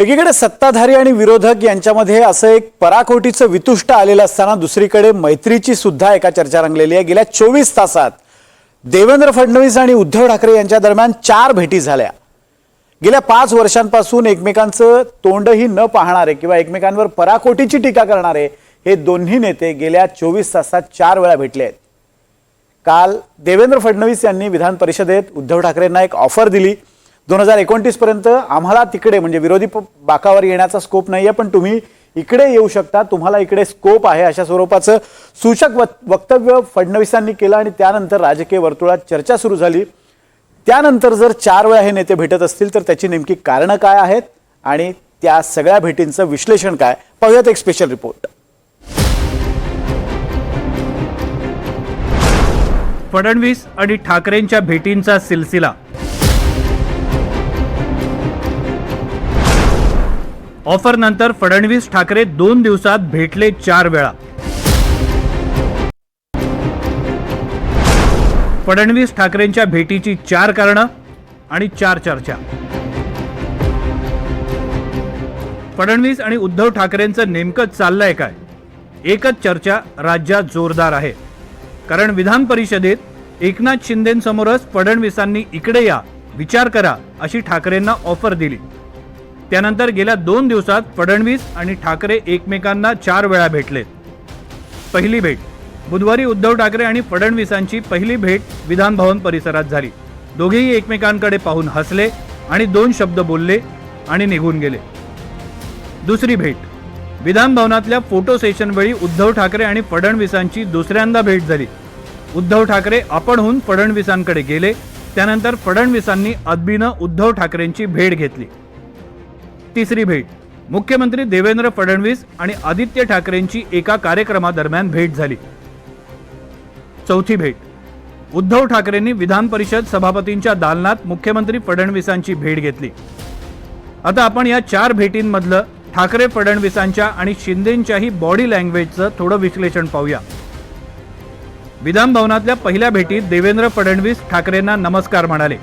एकीकडे सत्ताधारी आणि विरोधक यांच्यामध्ये असं एक पराकोटीचं वितुष्ट आलेलं असताना दुसरीकडे मैत्रीची सुद्धा एका चर्चा रंगलेली आहे. गेल्या चोवीस तासात देवेंद्र फडणवीस आणि उद्धव ठाकरे यांच्या दरम्यान चार भेटी झाल्या. गेल्या पाच वर्षांपासून एकमेकांचं तोंडही न पाहणारे किंवा एकमेकांवर पराकोटीची टीका करणारे हे दोन्ही नेते गेल्या चोवीस तासात चार वेळा भेटले आहेत. काल देवेंद्र फडणवीस यांनी विधान परिषदेत उद्धव ठाकरेंना एक ऑफर दिली. दोन हजार एकोणतीस पर्यंत आम्हाला तिकडे म्हणजे विरोधी बाकावर येण्याचा स्कोप नाही आहे पण तुम्ही इकडे येऊ शकता तुम्हाला इकडे स्कोप आहे अशा स्वरूपाचं सूचक वक्तव्य फडणवीसांनी केलं आणि त्यानंतर राजकीय वर्तुळात चर्चा सुरू झाली. त्यानंतर जर चार वेळा हे नेते भेटत असतील तर त्याची नेमकी कारणं काय आहेत आणि त्या सगळ्या भेटींचं विश्लेषण काय? पाहूयात एक स्पेशल रिपोर्ट फडणवीस आणि ठाकरेंच्या भेटींचा सिलसिला. ऑफर नंतर फडणवीस ठाकरे दोन दिवसात भेटले चार वेळा. फडणवीस ठाकरेंच्या भेटीची चार कारणं आणि चार चर्चा. फडणवीस आणि उद्धव ठाकरेंचं नेमकं चाललंय काय? एकच चर्चा राज्यात जोरदार आहे. कारण विधान परिषदेत एकनाथ शिंदेसमोरच फडणवीसांनी इकडे या विचार करा अशी ठाकरेंना ऑफर दिली. त्यानंतर गेल्या दोन दिवसात फडणवीस आणि ठाकरे एकमेकांना चार वेळा भेटलेत. पहिली भेट. बुधवारी उद्धव ठाकरे आणि फडणवीसांची पहिली भेट विधानभवन परिसरात झाली. दोघेही एकमेकांकडे पाहून हसले आणि दोन शब्द बोलले आणि निघून गेले. दुसरी भेट. विधानभवनातल्या फोटो सेशन वेळी उद्धव ठाकरे आणि फडणवीसांची दुसऱ्यांदा भेट झाली. उद्धव ठाकरे आपणहून फडणवीसांकडे गेले त्यानंतर फडणवीसांनी अदबीनं उद्धव ठाकरेंची भेट घेतली. तिसरी भेट. मुख्यमंत्री देवेंद्र फडणवीस आणि आदित्य ठाकरेंची एका कार्यक्रमादरम्यान भेट झाली. चौथी भेट. उद्धव ठाकरेंनी विधान परिषद सभापतींच्या दालनात मुख्यमंत्री फडणवीसांची भेट घेतली. आता आपण या चार भेटींमधलं ठाकरे फडणवीसांच्या आणि शिंदेंच्याही बॉडी लँग्वेजचं थोडं विश्लेषण पाहूया. विधान भवनातल्या पहिल्या भेटीत देवेंद्र फडणवीस ठाकरेंना नमस्कार म्हणाले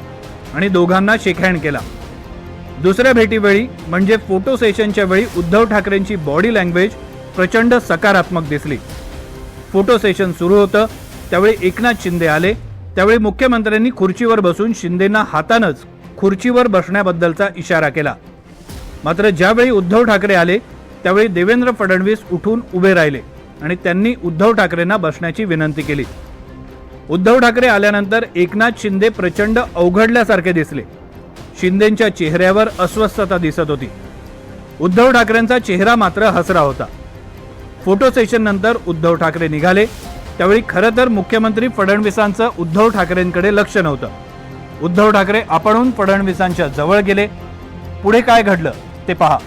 आणि दोघांना शेकहँड केला. दुसऱ्या भेटीवेळी म्हणजे फोटो सेशनच्या वेळी उद्धव ठाकरेंची बॉडी लँग्वेज प्रचंड सकारात्मक दिसली. फोटो सेशन सुरू होतं त्यावेळी एकनाथ शिंदे आले त्यावेळी मुख्यमंत्र्यांनी खुर्चीवर बसून शिंदेंना हातानंच खुर्चीवर बसण्याबद्दलचा इशारा केला. मात्र ज्यावेळी उद्धव ठाकरे आले त्यावेळी देवेंद्र फडणवीस उठून उभे राहिले आणि त्यांनी उद्धव ठाकरेंना बसण्याची विनंती केली. उद्धव ठाकरे आल्यानंतर एकनाथ शिंदे प्रचंड अवघडल्यासारखे दिसले. शिंदेंच्या चेहऱ्यावर अस्वस्थता दिसत होती. उद्धव ठाकरेंचा चेहरा मात्र हसरा होता. फोटो सेशन नंतर उद्धव ठाकरे निघाले. त्यावेळी खरं तर मुख्यमंत्री फडणवीसांचं उद्धव ठाकरेंकडे लक्ष नव्हतं. उद्धव ठाकरे आपणहून फडणवीसांच्या जवळ गेले. पुढे काय घडलं ते पहा.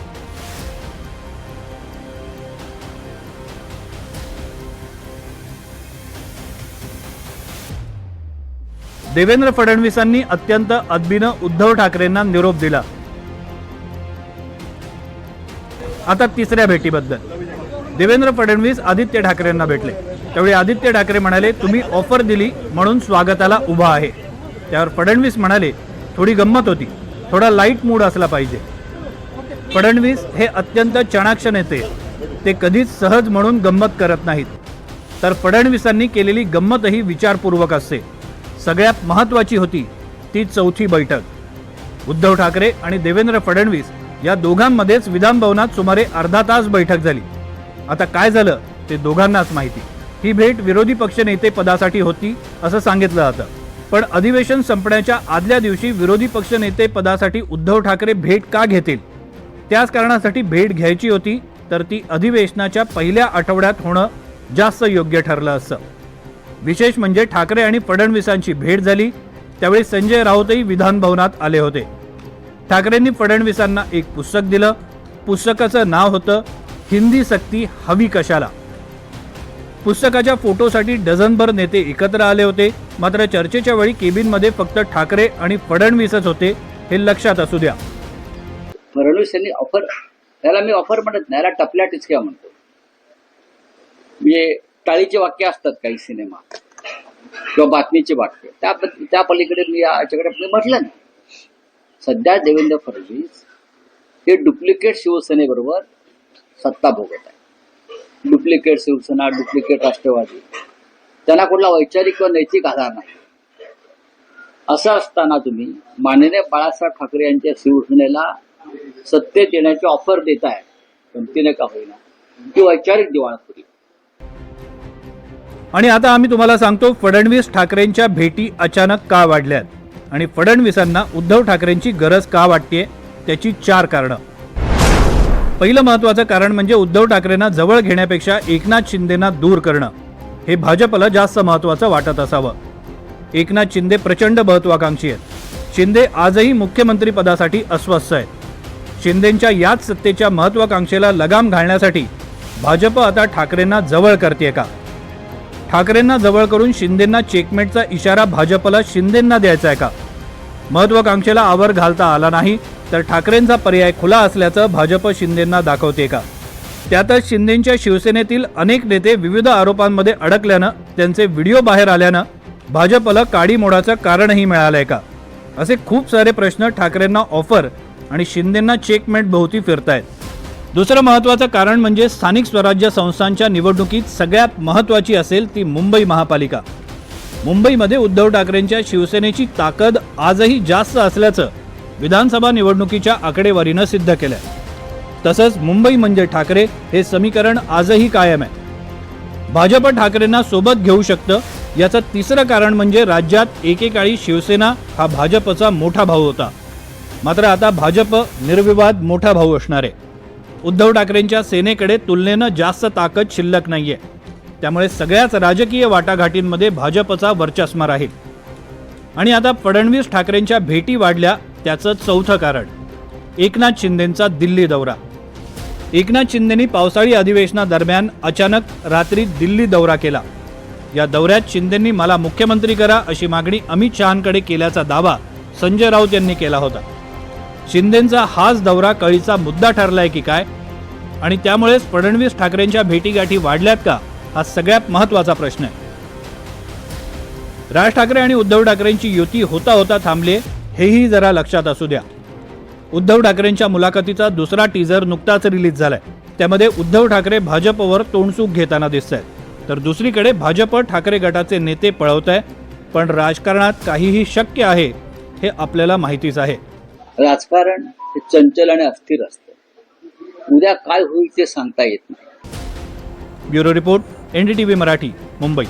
देवेंद्र फडणवीसांनी अत्यंत अदबीनं उद्धव ठाकरेंना निरोप दिला. आता तिसऱ्या भेटीबद्दल. देवेंद्र फडणवीस आदित्य ठाकरेंना भेटले. त्यावेळी आदित्य ठाकरे म्हणाले तुम्ही ऑफर दिली म्हणून स्वागताला उभा आहे. त्यावर फडणवीस म्हणाले थोडी गंमत होती. थोडा लाइट मूड असला पाहिजे. फडणवीस हे अत्यंत चाणाक्ष नेते. ते कधीच सहज म्हणून गंमत करत नाहीत. तर फडणवीसांनी केलेली गंमतही विचारपूर्वक असते. सगळ्यात महत्त्वाची होती ती चौथी बैठक. उद्धव ठाकरे आणि देवेंद्र फडणवीस या दोघांमध्येच विधान भवनात सुमारे अर्धा तास बैठक झाली. आता काय झालं ते दोघांनाच माहिती. ही भेट विरोधी पक्षनेते पदासाठी होती असं सांगितलं जातं. पण अधिवेशन संपण्याच्या आदल्या दिवशी विरोधी पक्षनेते पदासाठी उद्धव ठाकरे भेट का घेतील? त्याच कारणासाठी भेट घ्यायची होती तर ती अधिवेशनाच्या पहिल्या आठवड्यात होणं जास्त योग्य ठरलं असतं. विशेष म्हणजे ठाकरे आणि फडणवीसांची भेट झाली त्यावेळी संजय राऊतही विधान भवनात आले होते. ठाकरेंनी फडणवीसांना एक पुस्तक दिलं. पुस्तकाचं नाव होतं हिंदी सक्ती हवी कशाला? पुस्तकाच्या फोटोसाठी डझनभर नेते एकत्र आले होते. मात्र चर्चेच्या वेळी केबिनमध्ये फक्त ठाकरे आणि फडणवीसच होते हे लक्षात असू द्या. फडणवीस यांनी ऑफर त्याला मी ऑफर म्हणत नाही टपल्या टिचक्या म्हणतो. म्हणजे टाळीचे वाक्य असतात काही सिनेमा. किंवा बातमीचे वाक्य. त्या त्या पलीकडे मी याच्याकडे म्हटलं नाही. सध्या देवेंद्र फडणवीस हे डुप्लिकेट शिवसेनेबरोबर सत्ता भोगत आहे डुप्लिकेट शिवसेना डुप्लिकेट राष्ट्रवादी. त्यांना कुठला वैचारिक किंवा नैतिक आधार नाही. असं असताना तुम्ही माननीय बाळासाहेब ठाकरे यांच्या शिवसेनेला सत्तेत येण्याची ऑफर देताय. गमतीने का होईना. ती वैचारिक दिवाळखोरी. आणि आता आम्ही तुम्हाला सांगतो फडणवीस ठाकरेंच्या भेटी अचानक का वाढल्यात? आणि फडणवीसांना उद्धव ठाकरेंची गरज का वाटते त्याची चार कारणं. पहिलं महत्वाचं कारण म्हणजे उद्धव ठाकरेंना जवळ घेण्यापेक्षा एकनाथ शिंदेना दूर करणं. हे भाजपला जास्त महत्वाचं वाटत असावं. एकनाथ शिंदे प्रचंड महत्वाकांक्षी आहेत. शिंदे आजही मुख्यमंत्री पदासाठी अस्वस्थ आहेत. शिंदेंच्या याच सत्तेच्या महत्वाकांक्षेला लगाम घालण्यासाठी भाजप आता ठाकरेंना जवळ करते का? ठाकरेंना जवळ करून शिंदेंना चेकमेटचा इशारा भाजपला शिंदेंना द्यायचा आहे का? महत्वाकांक्षेला आवर घालता आला नाही तर ठाकरेंचा पर्याय खुला असल्याचं भाजप शिंदेंना दाखवते का? त्यातच शिंदेंच्या शिवसेनेतील अनेक नेते विविध आरोपांमध्ये अडकल्यानं त्यांचे व्हिडिओ बाहेर आल्यानं भाजपला काडी मोडाचं कारणही मिळालंय का? असे खूप सारे प्रश्न ठाकरेंना ऑफर आणि शिंदेंना चेकमेट भोवती फिरतायत. दुसरं महत्त्वाचं कारण म्हणजे स्थानिक स्वराज्य संस्थांच्या निवडणुकीत सगळ्यात महत्त्वाची असेल ती मुंबई महापालिका. मुंबईमध्ये उद्धव ठाकरेंच्या शिवसेनेची ताकद आजही जास्त असल्याचं विधानसभा निवडणुकीच्या आकडेवारीनं सिद्ध केलंय. तसंच मुंबई म्हणजे ठाकरे हे समीकरण आजही कायम आहे. भाजप ठाकरेंना सोबत घेऊ शकतं याचं तिसरं कारण म्हणजे राज्यात एकेकाळी शिवसेना हा भाजपचा मोठा भाऊ होता. मात्र आता भाजप निर्विवाद मोठा भाऊ असणार. आहे उद्धव ठाकरेंच्या सेनेकडे तुलनेनं जास्त ताकद शिल्लक नाहीये. त्यामुळे सगळ्याच राजकीय वाटाघाटींमध्ये भाजपचा वर्चस्व राहील आणि आता फडणवीस ठाकरेंच्या भेटी वाढल्या त्याचं चौथं कारण. एकनाथ शिंदेंचा दिल्ली दौरा. एकनाथ शिंदेंनी पावसाळी अधिवेशनादरम्यान अचानक रात्री दिल्ली दौरा केला. या दौऱ्यात शिंदेंनी मला मुख्यमंत्री करा अशी मागणी अमित शहांकडे केल्याचा दावा संजय राऊत यांनी केला होता. शिंदेंचा हाच दौरा कळीचा मुद्दा ठरलाय की काय? आणि त्यामुळेच फडणवीस ठाकरेंच्या भेटीगाठी वाढल्यात का? हा सगळ्यात महत्त्वाचा प्रश्न आहे. राज ठाकरे आणि उद्धव ठाकरेंची युती होता होता थांबली हेही जरा लक्षात असू द्या. उद्धव ठाकरेंच्या मुलाखतीचा दुसरा टीझर नुकताच रिलीज झालाय. त्यामध्ये उद्धव ठाकरे भाजपवर तोंडसूक घेताना दिसत आहेत तर दुसरीकडे भाजप ठाकरे गटाचे नेते पळवत आहे पण राजकारणात काहीही शक्य आहे हे आपल्याला माहितीच आहे. राजकारण हे चंचल आणि अस्थिर असतं. उद्या काय होईल ते सांगता येत नाही. Bureau report NDTV Marathi Mumbai.